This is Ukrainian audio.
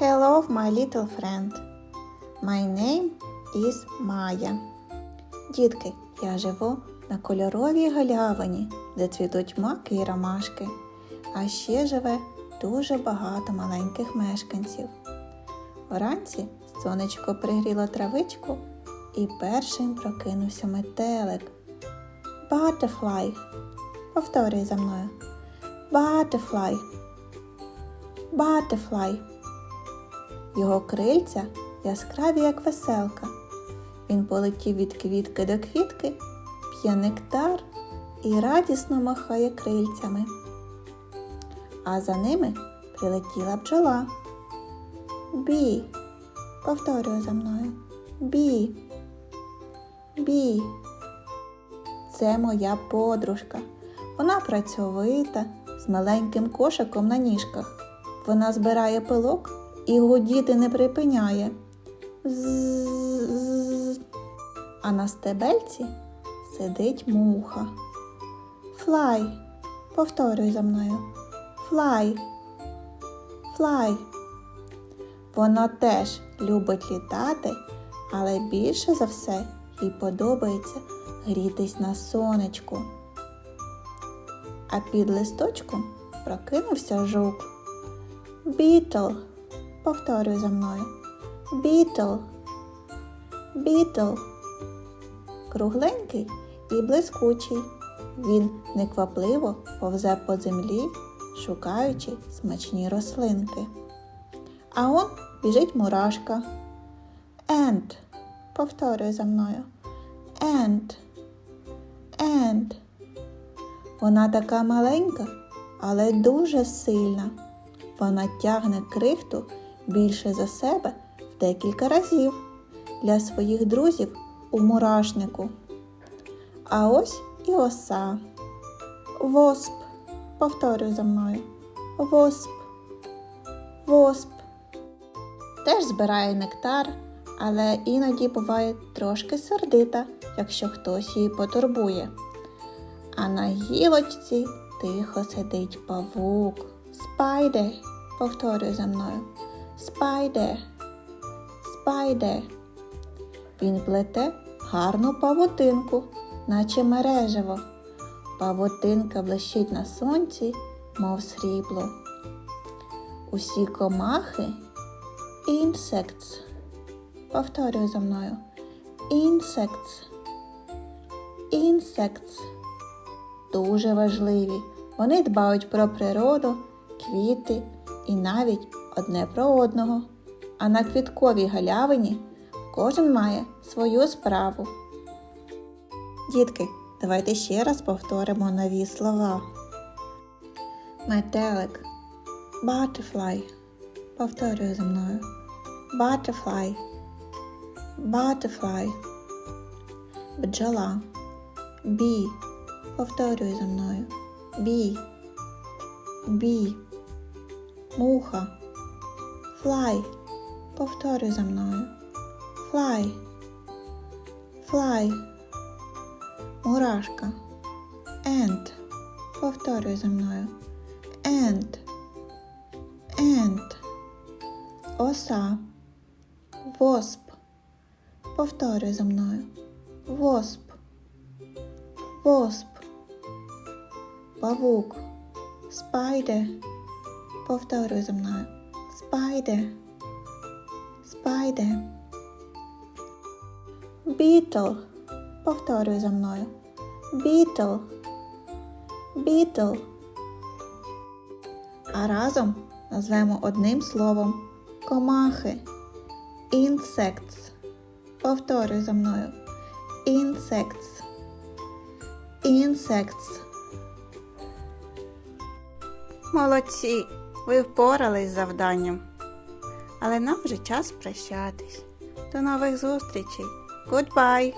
Hello, my little friend. My name is Maya. Дітки, я живу на кольоровій галявині, де цвітуть маки і ромашки. А ще живе дуже багато маленьких мешканців. Вранці сонечко пригріло травичку і першим прокинувся метелик. Butterfly. Повторюй за мною. Butterfly. Butterfly. Його крильця яскраві, як веселка. Він полетів від квітки до квітки, п'є нектар і радісно махає крильцями. А за ними прилетіла бджола. Бі. Повторюю за мною. Бі. Бі. Це моя подружка. Вона працьовита, з маленьким кошиком на ніжках. Вона збирає пилок і гудіти не припиняє. З-з-з. А на стебельці сидить муха. Флай. Повторюй за мною. Флай. Флай. Вона теж любить літати, але більше за все їй подобається грітись на сонечку. А під листочком прокинувся жук. Бітл. Повторюй за мною. Бітл. Бітл. Кругленький і блискучий. Він неквапливо повзе по землі, шукаючи смачні рослинки. А он біжить мурашка. Енд. Повторюй за мною. Енд. Енд. Вона така маленька, але дуже сильна. Вона тягне крихту більше за себе в декілька разів для своїх друзів у мурашнику. А ось і оса. Восп. Повторюй за мною. Восп. Восп. Теж збирає нектар, але іноді буває трошки сердита, якщо хтось її потурбує. А на гілочці тихо сидить павук. Спайде. Повторюй за мною. Спайде. Спайде. Він плете гарну павутинку, наче мережево. Павутинка блищить на сонці, мов срібло. Усі комахи insects. Повторюй за мною. Insects. Insects. Дуже важливі. Вони дбають про природу, квіти і навіть одне про одного. А на квітковій галявині кожен має свою справу. Дітки, давайте ще раз повторимо нові слова. Метелик. Butterfly. Повторюю за мною. Butterfly. Butterfly. Бджола. Бі. Повторюй за мною. Бі. Бі. Муха. Fly. Повторюй за мною. Fly. Fly. Мурашка. Ant. Повторюй за мною. Ant. Ant. Оса. Восп. Повторюй за мною. Восп. Восп. Павук. Спайде. Повторюй за мною. Спайде. Спайде. Бітл. Повторюй за мною. Бітл. Бітл. А разом назвемо одним словом комахи. Insects. Повторюй за мною. Insects. Insects. Молодці! Ви впорались з завданням. Але нам вже час прощатись. До нових зустрічей. Goodbye!